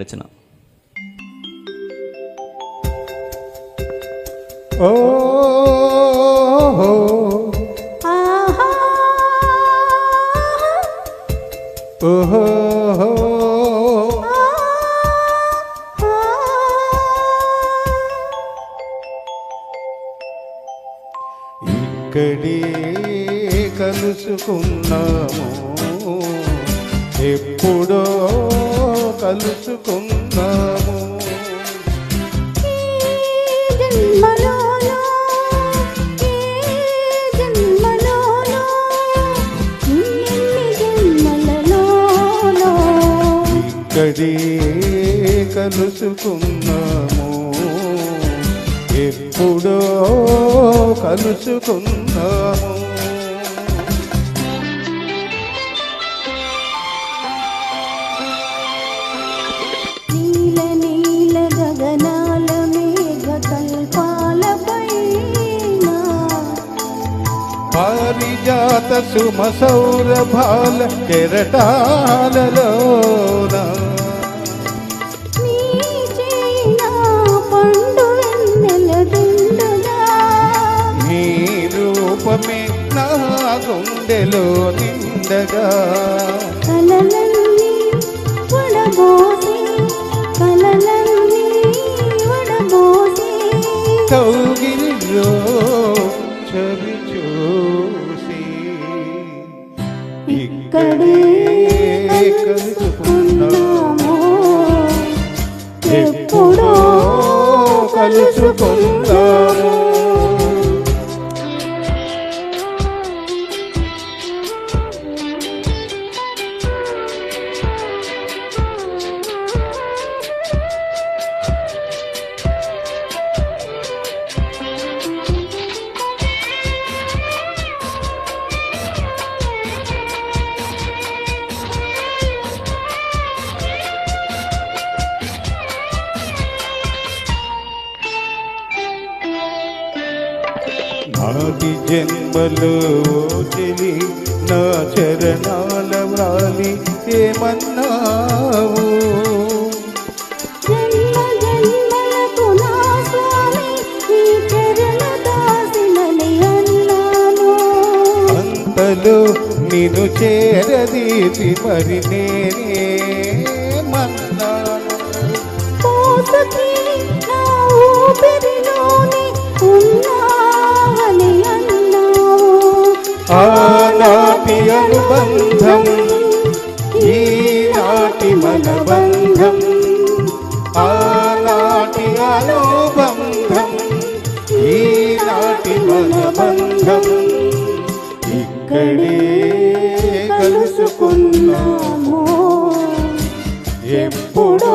రచన. ఓహో. ఓహో. ఇక్కడే కలుసుకున్నాము. ఎప్పుడో కలుసుకున్నాము ఇక్కడే కలుసుకున్నాము ఎప్పుడో కలుసుకున్నాము పారిజాత సుమ సౌరభాల కెరటాలలోన. నీ రూపమే నా గుండెలో నిండగా. కౌగిలిలో చవి చూసి ఇక్కడే కలుసుకున్నాము ఎప్పుడో కలుసుకుందాము. నాటి జన్మలో చెలి నా చరణాల వ్రాలి ఏమన్నావు? జన్మ జన్మలకు నా స్వామి నీ చరణ దాసినని అన్నాను. అంతలో నిన్ను చేరదీసి మరి నేనే మన్నాను ఆనాటి అనుబంధం ఈనాటి మన బంధం ఆనాటి అనుబంధం ఈనాటి మన బంధం ఇక్కడే కలుసుకున్నాము కలుసుకున్నాము. ఎప్పుడో